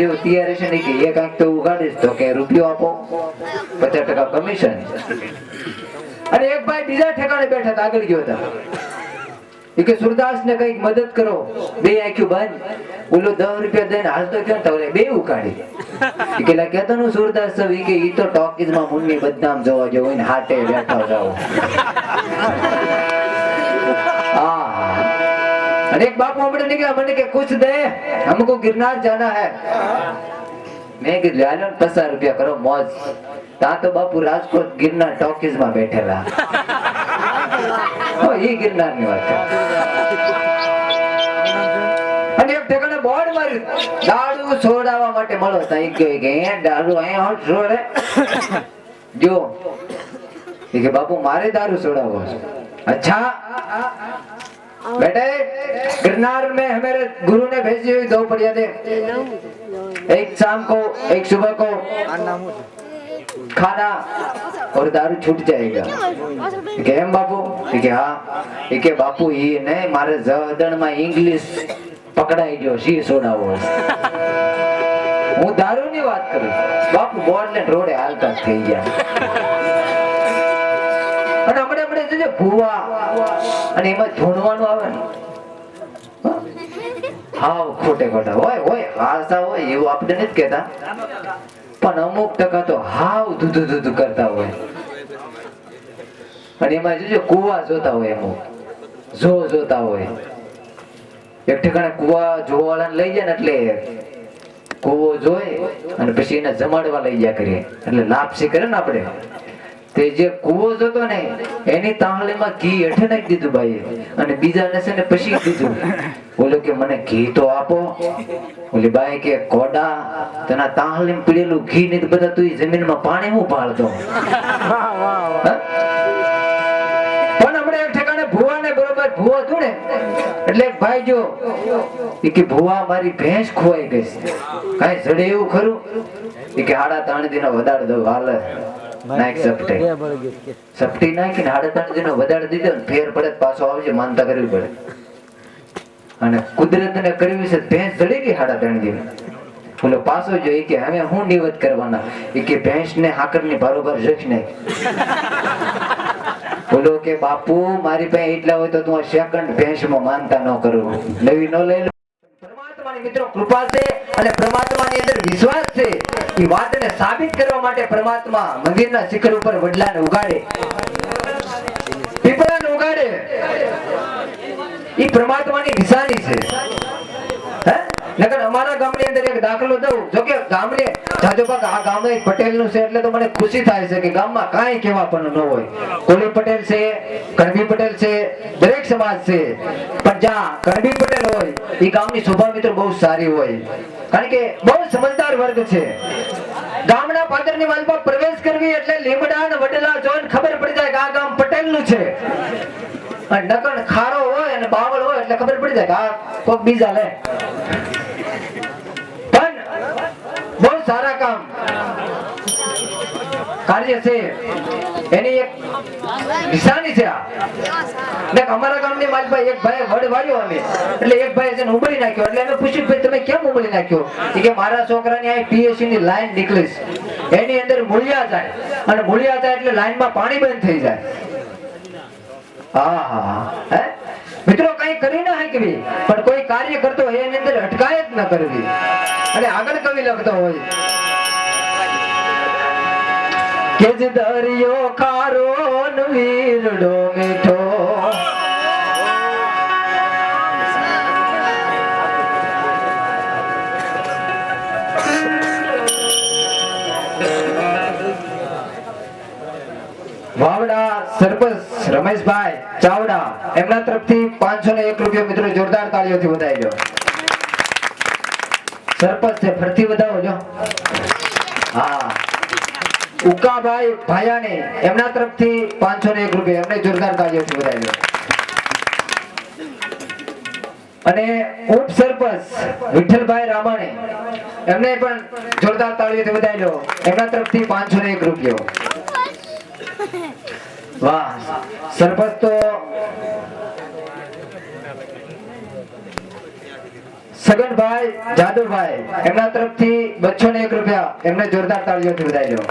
જેવું તૈયાર છે ને કે એ કાંઈક તો ઉગાડીશ તો કે રૂપિયો આપો, પચાસ ટકા કમિશન અને એક ભાઈ બીજા ઠેકાણે બેઠા હતા, આગળ ગયો હતા. એ કે સુરદાસ ને કંઈક મદદ કરો. બે આંખ્યું બંધ. ઓલો દસ રૂપિયા દઈને હાલતો ક્યાં તો બે ઉકાળી. કે કેતો નું સુરદાસ ઈ કે, ઈ તો ટોકીઝમાં મુન્ની બદનામ જોવા જેવો હાટે બેઠા હા અને એક બાપુ હમણાં નીકળ્યા મને કે કુછ દે हमको गिरनार जाना है મેં કીધું હાલો ને પચાસ રૂપિયા કરો મોજ ત્યાં તો બાપુ રાજકોટ ગિરનાર ટોકીઝ માં બેઠેલા હો, ઈ ગિરનાર ની વાત છે. અને એક ઠેકાણે બોર્ડ માર્યું દારૂ છોડાવવા માટે મળો તો ઈ કહે કે હે દારૂ અહીંયા હોત છોડે જો ઈ કે બાપુ મારે દારૂ છોડાવવો છે अच्छा बेटे गिरनार में हमारे गुरु ने भेजी हुई दो बढ़िया दे एक शाम को एक सुबह को खाना और दारू छूट जाएगा કે એમ બાપુ એ કે હા એ કે બાપુ ઈ ને મારે જવદણ માં ઇંગ્લિશ પકડાઈ ગયો સી સોડાવો હું દારૂ ની વાત કરું છું. બાપુ બોર્ડ ને રોડે હાલતા જ થઈ ગયા અને હમણાં ભૂવા. અને એમાં ધૂણવાનું આવે ને. હાવ ખોટે ખોટા. હોય હોય હાસા હોય એવું આપણે નથી કહેતા. પણ અમુક ટકા તો હાવ ધૂધું ધૂધું કરતા હોય. અને એમાં જોજો કુવા જોતા હોય અમુક. જો જોતા હોય. એક ઠેકાણે કુવા જોવાવાળાને લઈ જાય ને એટલે કુવો જોઈ અને પછી એને જમાડવા લઈ ગયા કરીએ એટલે લાપસી કરે ને આપણે. તે જે કુવો જોતો ને, એની તાંહલીમાં ઘી હેઠે નાખી દીધું ભાઈ અને બીજાને છે ને પછી દીધું. બોલો કે, મને ઘી તો આપો. ઓલી બાઈ કે કોડા તેના તાંહલીમાં પીડેલું ઘી ને બધા તું જમીનમાં પાણી હું પાડતો? પણ હમણાં એક ઠેકાણે ભુવાને બરોબર ભુવો હતું ને, એટલે ભાઈ જો કે, ભુવા મારી ભેંસ ખોવાઈ ગઈ કઈ જડે એવું ખરું? કે, હાડા તાણી દીનો વધારે દઉં, હાલે. સપટે નાખીને હાડા ત્રણ દિનો વધારે દીધો ને ફેર પડે પાછો આવજે માનતા કરવી પડે. અને કુદરતને કરવી છે ભેંસ જડી ગઈ હાડા ત્રણ દિન બોલો પાછો જો ઈ કે હવે હું નિવત કરવાના? એ કે ભેંસ ને હાકરની બરોબર જખ નહીં. બોલો કે બાપુ મારી પાસે એટલા હોય તો તું સેકન્ડ ભેંસમાં માનતા ન કરું. નવી ન લઈ લો. પરમાત્માની મિત્રો કૃપા છે. અને પરમાત્માની અંદર વિશ્વાસ છે એ વાતને સાબિત કરવા માટે પરમાત્મા મંદિરના શિખર ઉપર વડલાને ઉગાડે. પીપળાને ઉગાડે. એ પરમાત્માની નિશાની છે. હે? નકર અમારા ગામની અંદર એક દાખલો દઉં. જો કે ગામડે જાજો ભાગ આ ગામ એક પટેલનું છે એટલે તો મને ખુશી થાય છે કે ગામમાં કાંઈ કેવા પણ ન હોય. કોલી પટેલ છે કણબી પટેલ છે, દરેક સમાજ છે. પણ જ્યાં કણબી પટેલ હોય એ ગામની શોભા મિત્રો બહુ સારી હોય. કારણ કે બહુ સમજદાર વર્ગ છે. ગામના પાદરની વાલમાં પ્રવેશ કરવી એટલે લીમડા અને વડલા જોઈને ખબર પડી જાય કે આ ગામ પટેલનું છે. અને નકણ ખારો હોય અને બાવળ હોય એટલે ખબર પડી જાય કે આ કોઈક બીજા લે. પણ બહુ સારા કામ. કાર્ય છે. એની એક નિશાની છે ને અમારા ગામની માલભાઈ એક ભાઈ વડ વાળ્યો અમે. એટલે એક ભાઈ છે ને નાખ્યો. એટલે અમે પૂછ્યું ભાઈ, તમે કેમ ઉંબળી નાખ્યો? કે, મારા છોકરાની આ પીએસસી ની લાઈન નીકળી એની અંદર મૂળિયા જાય. અને મૂળિયા જાય એટલે લાઈનમાં પાણી બંધ થઈ જાય. હા હા હા. હે? મિત્રો કઈ કરી ના શકવી, પણ કોઈ કાર્ય કરતો હોય એની અંદર અટકાયત ન કરવી. અને આગળ કવિ લખતો હોય, કે જ દરિયો ખારો વીરડો મીઠો સરપંચ રમેશભાઈ ચાવડા, એમના તરફથી પાંચસો ને એક રૂપિયા મિત્રો જોરદાર તાળીઓથી વધાવી દો. સરપંચ છે, ફરતી વધાવો જો. હા. ઉકાભાઈ ભાયાણી, એમના તરફથી પાંચસો ને એક રૂપિયા, એમને જોરદાર તાળીઓથી વધાવી દો. અને ઉપ સરપંચ વિઠ્ઠલભાઈ રામાણે, એમને પણ જોરદાર તાળીઓથી વધાવી દો. એમના તરફથી પાંચસો ને એક રૂપિયો. વાહ, સરપંચ તો સગનભાઈ જાદવભાઈ એમના તરફથી બચ્ચો ને એક રૂપિયા, એમને જોરદાર તાળીઓથી વધાવી લો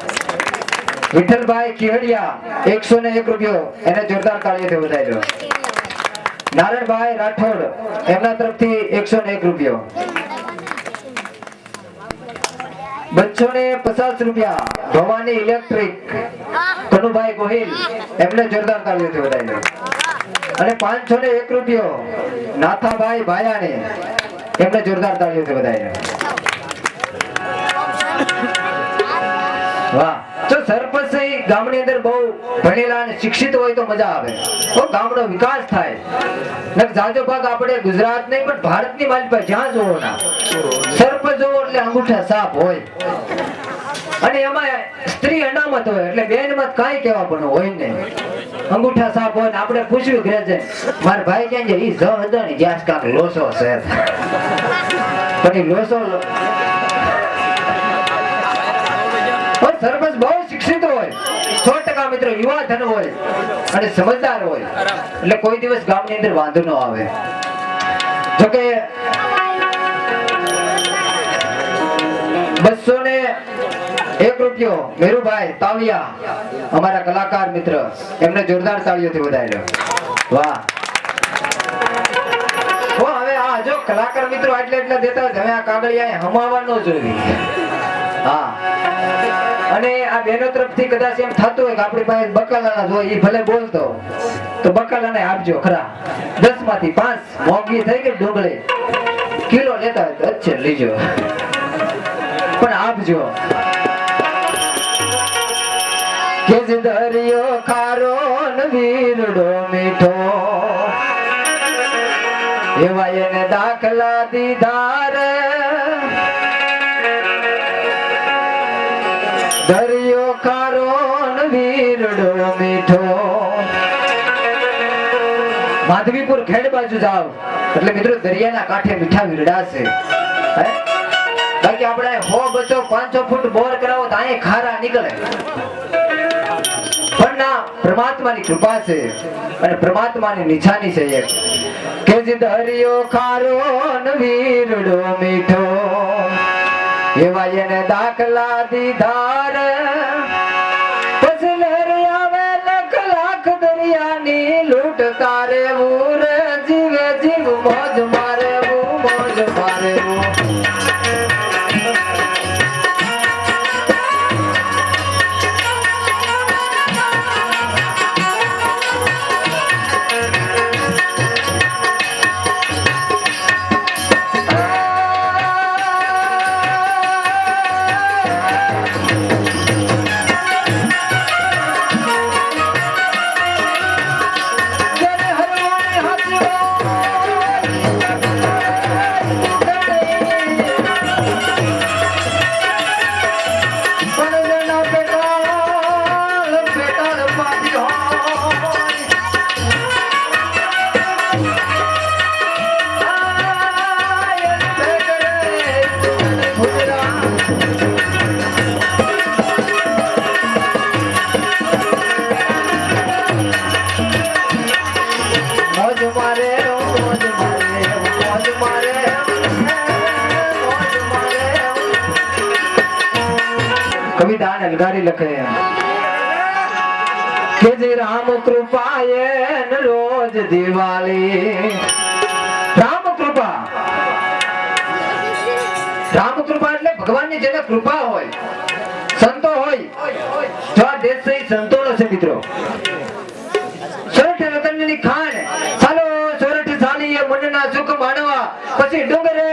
વિઠ્ઠલભાઈ કેવડિયા એકસો ને એક રૂપિયો, એને જોરદાર તાળીઓથી વધાવી લો નારાયણભાઈ રાઠોડ, એમના તરફથી એકસો ને એક રૂપિયો. બચ્ચો ને પચાસ રૂપિયા, ભવાની ઇલેક્ટ્રિક. કનુભાઈ ગોહિલ, એમને જોરદાર તાળીઓથી વધાવી અને પાંચસો ને એક રૂપિયો નાથાભાઈ ભાયાને એમને જોરદાર તાળીઓથી વધાવી વાહ. જો સરપંચ ગામની અંદર બહુ ભણેલા અને શિક્ષિત હોય તો મજા આવે. તો ગામનો વિકાસ થાય. જાજો ભાગ આપણે ગુજરાત નહીં, પણ ભારતની માલિક જ્યાં જોવો ના. સરપંચ જોવો એટલે અંગૂઠા સાફ હોય. અને એમાં સ્ત્રી અનામત હોય, એટલે બેન મત કાંઈ કહેવા પણ હોય ને. અંગૂઠા સાફ હોય આપણે પૂછ્યું ઘરે મારા ભાઈ ક્યાં છે? ઈ જ હતો ને જ્યાં કાંક લોસો છે. પણ એ લોસો સરપંચ બહુ શિક્ષિત હોય. સો ટકા મિત્રો યુવા ધન હોય અને સમજદાર હોય. એટલે કોઈ દિવસ ગામની અંદર વાંધો ન આવે. જોકે બસો ને એક રૂપિયો, મેરુભાઈ તાવિયા અમારા કલાકાર મિત્ર. એમને જોરદાર તાળીઓથી વધાર્યો. વાહ. આ જો કલાકાર મિત્રો આટલે એટલે દેતા હવે આ કાગળિયા હમાવા ન જોઈએ. હા. અને આ બેનો તરફથી કદાચ એમ થતું હોય કે આપણી પાસે બકાલાના જોઈએ એ ભલે બોલતો, તો બકાલાને આપજો, ખરા. દસમાંથી પાંચ, મોંઘી થઈ ગઈ ડુંગળી. કિલો લેતા હોય તો અચ્છે લીજો. પણ આપજો. કે જે દરિયો ખારો વીરડો મીઠો. એવા એને દાખલા દીધાર દરિયો ખારો વીરડો મીઠો. માધવીપુર ખેડ બાજુ જાવ એટલે મિત્રો દરિયાના કાંઠે મીઠા વીરડા છે? બાકી આપણે હો બચો પાંચસો ફૂટ બોર કરાવો તો અહીં ખારા નીકળે. પણ ના, પરમાત્માની કૃપા છે અને પરમાત્માની નિશાની છે એક. કે જે દરિયો ખારો વીરડો મીઠો, એવા એને દાખલા દીધા કવિતા અલગારી લખે. કે જે રામ કૃપાએ રોજ દિવાળી. રામ કૃપા. રામ કૃપા એટલે ભગવાનની જેને કૃપા હોય, સંતો હોય, જો આ દેશ ઈ સંતોનો છે મિત્રો. સોરઠ રતનની ખાણ. ચાલો સોરઠ સાલીએ મનના સુખ માણવા. પછી ડુંગરે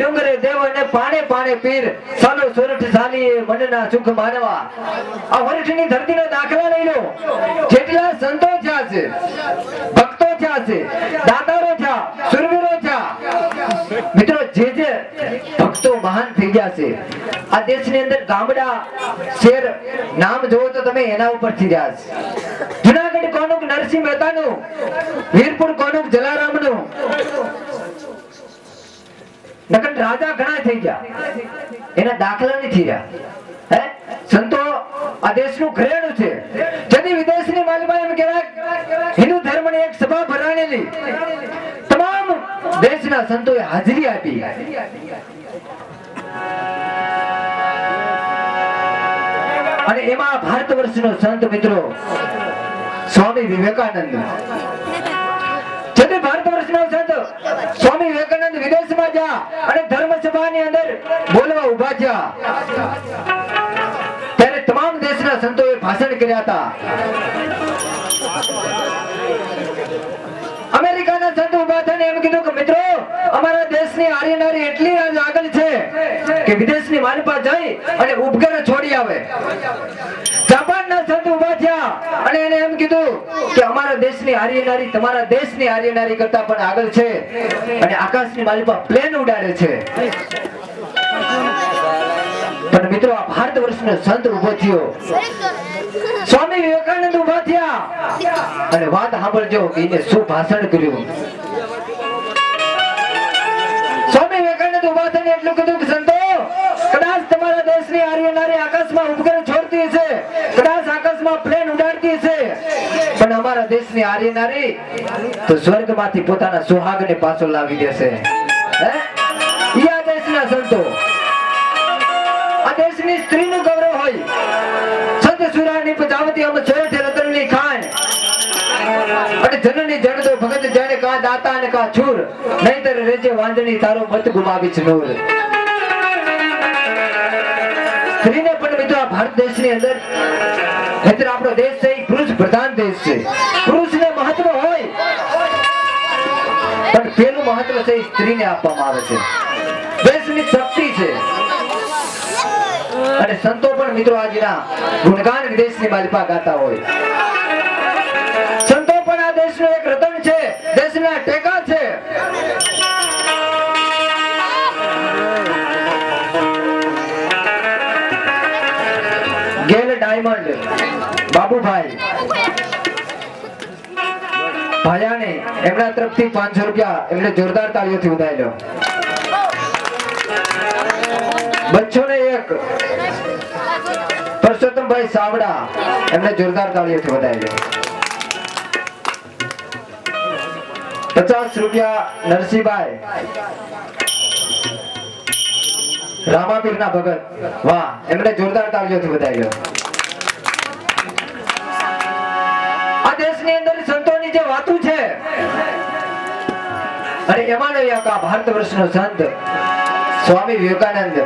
ડુંગરે દેવને પાણે પાણે પીર. સાલો સોરઠ સાલી મનના સુખ માનવા. આ વરઠની ધરતીનો દાખલા લઈ લો. જેટલા સંતો થયા છે, ભક્તો થયા છે, દાતારો થયા, સુરવીરો થયા. મિત્રો, જે જે ભક્તો મહાન થઈ ગયા છે, આ દેશની અંદર ગામડા શેર નામ જોવો તો તમે એના ઉપરથી રહ્યા છે. જુનાગઢ કોનુક નરસિંહ મહેતાનું, વીરપુર કોનુક જલારામનું નકર રાજા ઘણા થઈ ગયા. એના દાખલા નથી રહ્યા હે? સંતો, આ દેશનું ઘરેણું છે. જેની વિદેશની માલિકા એમ કહેવાય, હિન્દુ ધર્મની એક સભા ભરાણેલી. તમામ દેશના સંતોએ હાજરી આપી. અને એમાં ભારત વર્ષનો સંત મિત્રો, સ્વામી વિવેકાનંદ. છતાં ભારત વર્ષનો સંત, સ્વામી વિવેકાનંદ જા અને ધર્મ સભાની અંદર બોલવા ઊભા થયા ત્યારે તમામ દેશના સંતોએ ભાષણ કર્યા હતા. અમેરિકાના સંત ઊભા થઈને એમ કીધું કે, મિત્રો, અમારા દેશની આર્યનારી એટલી આગળ છે કે વિદેશની માનપા જઈ અને ઉપગ્રહ છોડી આવે. જાપાનના સંત ઊભા થયા અને એને એમ કીધું કે, અમારા દેશની આર્યનારી તમારા દેશની આર્યનારી કરતા પણ આગળ છે અને આકાશની માલિપા પ્લેન ઉડાડે છે. પણ મિત્રો, આ ભારત વર્ષનો સંત ઊભો થયો. સ્વામી વિવેકાનંદ ઊભા થયા. અને વાત સાંભળજો એને શું ભાષણ કર્યું. સ્વામી વિવેકાનંદ ઊભા થઈને એટલું કીધું કે, સંતો, કદાચ તમારા દેશની આર્યનારી આકાશમાં ઉપગ્રહ છોડતી હશે. કદાચ આકાશમાં પ્લેન ઉડાડતી હશે. પણ અમારા દેશની આર્યનારી તો સ્વર્ગમાંથી પોતાના સુહાગને પાછો લાવી દેશે. હે? આ દેશના સંતો સ્ત્રીનું ગૌરવ હોય. સંત સુરાની પજાવતી અમ છેઠ રતનની ખાન અને જનની જણતો ભગત જાણે કા દાતા અને કા છૂર. નહીતર રેજે વાંજણી તારો મત ગુમાવી છે નૂર. સ્ત્રીને પણ મિત્રો આ ભારત દેશની અંદર નહીતર આપણો દેશ છે પુરુષ પ્રધાન દેશ છે. પુરુષને મહત્વ હોય. પણ પેલું મહત્વ છે સ્ત્રીને આપવામાં આવે છે. દેશની શક્તિ છે. અને સંતો પણ મિત્રો આજના ગુણગાન વિદેશની માલિપા ગાતા હોય. સંતો પણ આ દેશનું એક રતન છે, દેશના ટેકા છે. ગેલ ડાયમંડ, બાબુભાઈ. ભાયાને એમના તરફથી પાંચસો રૂપિયા, એમને જોરદાર તાળીઓથી વધાયેલો બચ્ચો ને એક. પરસોત્તમભાઈ સાવડા, એમને જોરદાર તાળીઓથી વધાયેલો પચાસ રૂપિયા નરસિંહભાઈ. રામાપીર ના ભગત. વાહ, એમને જોરદાર તાળીઓથી વધાવ્યો આ દેશની અંદર સંતોની જે વાતું છે, અને એમાં એક આ ભારત વર્ષનો સંત સ્વામી વિવેકાનંદ,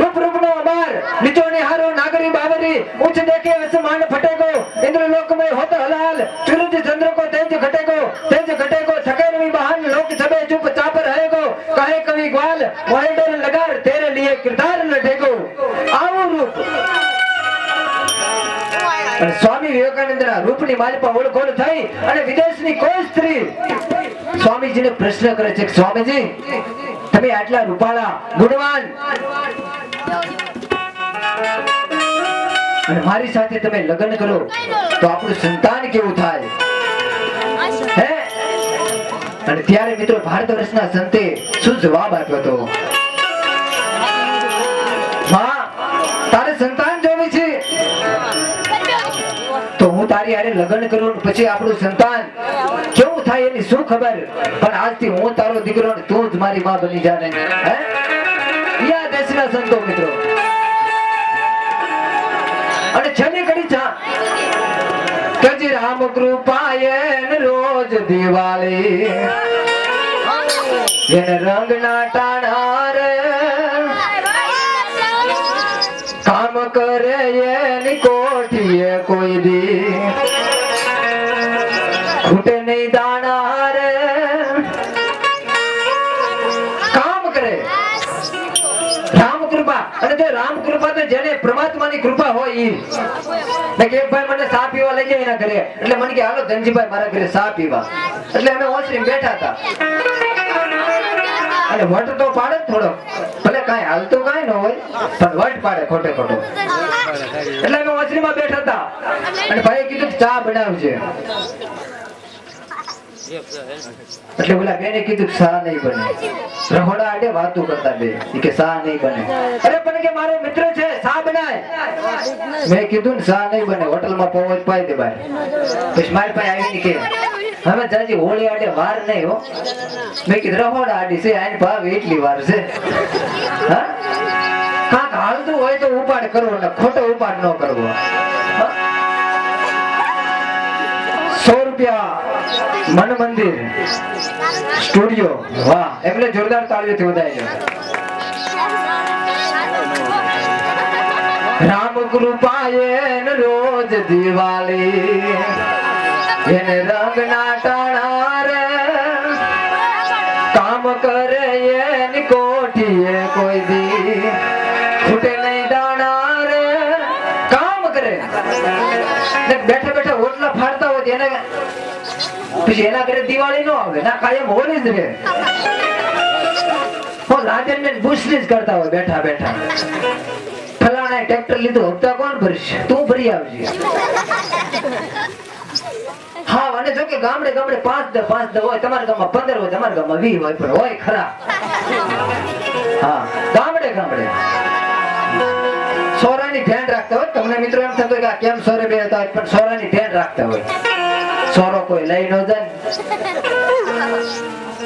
રૂપ રૂપ નો અબાર નીચો નિહારો નાગરી, બાવરી ઉચ્ચ દેખે અસમાન ફટેકો ઇન્દ્ર લોક મે હોત હલાલ સૂરજ ચંદ્ર કો તેજ ઘટેકો તેજ ઘટેકો થકે રવિ બહાન લોક સબે ચૂપ ચાપ રહેગો કહે કવિ ગ્વાલ વાય લગાર, તેરે લીએ કિરદાર ન ઢેકો. આવું રૂપ. પણ સ્વામી વિવેકાનંદ ના રૂપની માલિપા ઓળખોળ થઈ અને વિદેશની કોઈ સ્ત્રી. સ્વામીજી ને પ્રશ્ન કરે છે સ્વામીજી તમે આટલા રૂપાળા. ગુણવાન અને મારી સાથે તમે લગ્ન કરો તો આપણું સંતાન કેવું થાય? હે? અને ત્યારે મિત્રો ભારત વર્ષના સંતે શું જવાબ આપ્યો હતો? તારે સંતાન જોવી છે? તો હું તારી આરે લગ્ન કરું પછી આપણું સંતાન કેવું થાય એની શું ખબર? પણ આજથી હું તારો દીકરો ને તું જ મારી માં બની જાને. હે? યા દેશના સંતો મિત્રો? અને છેલ્લી ઘડી ચા કજી રામ કૃપાએ રોજ દિવાળી. એને રંગ ના ટાણા અને તે રામ કૃપા તો જેને પરમાત્માની કૃપા હોય ઈ. કે ભાઈ મને સા પીવા લઈ જાય એના ઘરે. એટલે મને કે, હાલો ધનજીભાઈ મારા ઘરે સા પીવા. એટલે અમે ઓસરી બેઠા હતા. અને વટ તો પાડે થોડો ભલે કઈ હાલતું કાઈ ન હોય, પણ વટ પાડે ખોટે ખોટો. એટલે અમે ઓસરીમાં બેઠા હતા. અને ભાઈએ કીધું ચા બનાવજે. એટલે ઓલા બેને કીધું સા નહીં બને. રહોડા આડે વાતો કરતા બે. કે સા નહીં બને. અરે, પણ કે મારો મિત્ર છે સા બનાય. મેં કીધું ને સા નહીં બને. હોટલમાં પહોંચ પાઈ દે ભાઈ પછી મારી પાસે આવીને કે, હવે જાજી, હોળી આડે વાર નહીં હો. મેં કીધું, રહોડા આડી છે આની ભાવ એટલી વાર છે. હા? કાંક હાલતું હોય તો ઉપાડ કરવો, ને ખોટો ઉપાડ ન કરવો. હા? રૂપિયા મન મંદિર સ્ટુડિયો. વાહ, એમને જોરદાર તાળીઓથી વધાય રામ કૃપાએ રોજ દિવાળી, એને રંગ ના ટાણા કામ કરે એની કોઠીએ કોઈ દી. ખૂટે નહીં રે કામ કરે. બેઠા બેઠા ઓટલા ફાડતા હોય કોણ ભરશે? તું ભરી આવજે. હા, અને જો કે ગામડે ગામડે પાંચ પાંચ દ હોય, તમારા ગામમાં પંદર હોય, તમારા ગામમાં વીસ હોય, પણ હોય ખરા. હા, ગામડે ગામડે. સોરાની ધ્યાન રાખતા હોય તમને મિત્રો એમ થતું કે આ કેમ સોરે બે હતા? પણ સોરાની ધ્યાન રાખતા હોય. સોરો કોઈ લઈ ન જાય.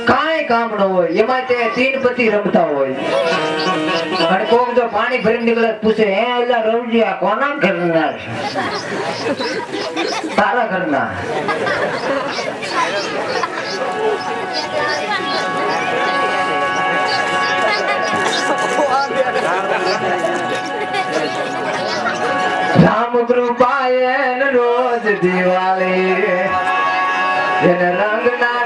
કાંઈ કામ ન હોય. એમાં તે તીન પતિ રમતા હોય. અને કોક જો પાણી ભરીને નીકળે પૂછે હે એલા રવજી આ કોના ઘરના તારા ઘરના. રામ કૃપાએ રોજ દિવાળી એને રંગ ના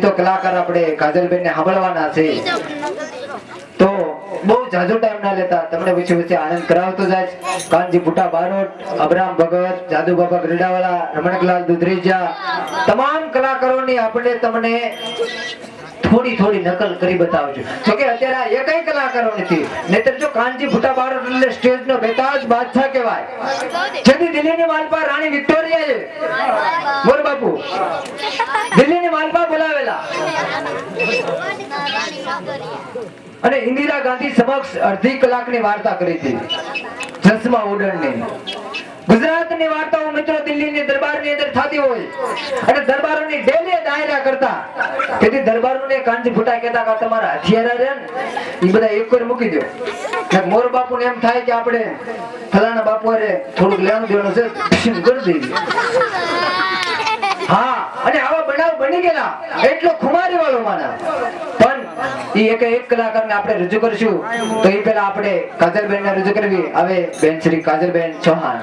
તો કલાકાર ને બહુ જાજો ટાઈમ ના લેતા તમને પૂછી આનંદ કરાવતો જાય કાનજી બુટા બારોટ અબરામ ભગત, જાદુ બાબા ગ્રીડાવાલા રમણકલાલ દુધરેજા, તમામ કલાકારોની આપણે તમને થોડી થોડી નકલ કરી બતાવજો જોકે અત્યારે આ એકય કલાકારો નથી નહીતર જો કાનજી ફૂટા બાર એટલે સ્ટેજ નો બેતાજ બાદશાહ કહેવાય. જેથી દિલ્હીની માલપા રાણી વિક્ટોરિયા છે. બોલ બાપુ. દિલ્હીની માલપા બોલાવેલા. અને ઇન્દિરા ગાંધી સમક્ષ અડધી કલાકની વાર્તા કરી હતી. ચશ્મા ઉડણની ગુજરાતની વાર્તાઓ મિત્રો દિલ્હીની દરબારની અંદર થતી હોય અને દરબારોની ડેલી દાયરા કરતા. તેથી દરબારોને કાંજી ફૂટા કહેતા કે તમારા હથિયારા રે ને એ બધા એક કરી મૂકી દો. ને બાપુ ને એમ થાય કે આપણે ફલાણા બાપુ અરે થોડુંક લેવાનું દેવાનું છે હા, અને આવા બનાવ બની ગયેલા. એટલો ખુમારી વાળો માના પણ એ એક એક કલાકારને આપણે રજૂ કરશું, તો એ પેલા આપણે કાજલબેન ને રજૂ કરવી. હવે બેન શ્રી કાજલબેન ચૌહાણ.